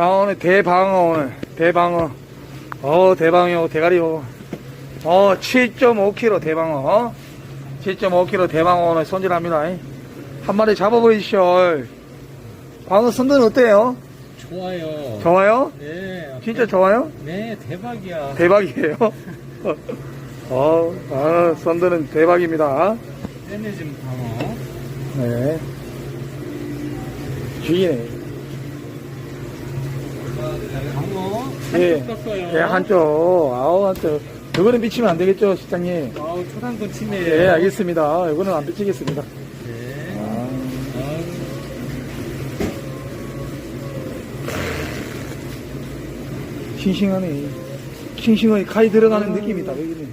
자, 오늘 대방어, 오늘. 대방어. 어, 대방어, 대가리요. 어, 7.5kg 대방어. 7.5kg 대방어 오늘 손질합니다. 한 마리 잡아버리시오. 방어 선도는 어때요? 좋아요. 좋아요? 네. 진짜 좋아요? 네, 대박이야. 대박이에요. 어, 아, 선도는 대박입니다. 세네즘 방어. 네. 죽이네. 예. 한쪽 떴어요. 예, 한쪽. 아우, 한쪽. 그거는 미치면 안 되겠죠, 실장님. 아우, 초상권 침해예요. 예, 알겠습니다. 이거는 안 미치겠습니다. 네. 아, 아우, 싱싱하네. 싱싱하게 칼이 들어가는 느낌이다, 여기는.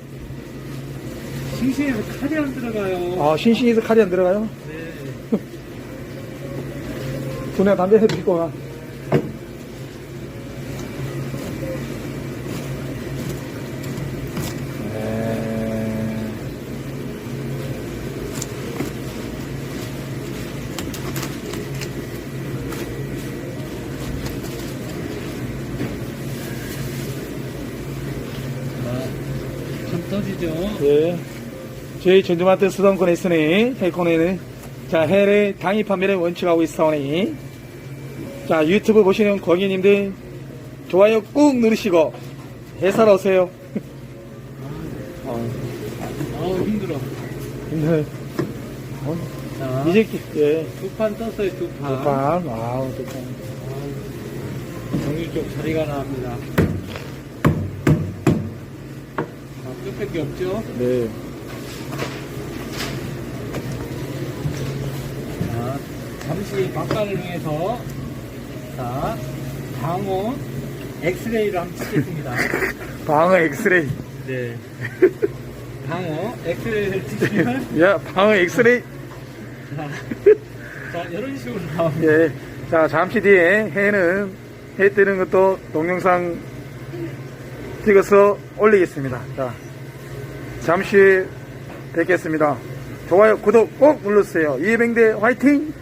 싱싱해서 칼이 안 들어가요. 아, 싱싱해서 칼이 안 들어가요? 네. 분해 담배 해드리고 가. 떠지죠. 예. 저희 전주마트 수동권에 있으니, 해코네는, 자, 해를 당일 판매를 원칙하고 있사오니, 자, 유튜브 보시는 고객님들, 좋아요 꾹 누르시고, 해 사러 오세요. 어, 아우, 힘들어. 근데, 어, 자, 이제, 예, 두 판 떴어요, 두 판. 두 판, 와우, 두 판. 아우, 정유 쪽 자리가 나옵니다. 끝밖에 없죠? 네. 자, 잠시 막간을 위해서 자, 방어 엑스레이를 한번 찍겠습니다. 방어 엑스레이. 네. 방어 엑스레이를 찍으면 야, 방어 엑스레이. 자, 자 이런 식으로 나옵니다. 예. 자, 잠시 뒤에 해는, 해 뜨는 것도 동영상 찍어서 올리겠습니다. 자, 잠시 뵙겠습니다. 좋아요, 구독 꼭 눌러주세요. 이해병대 화이팅!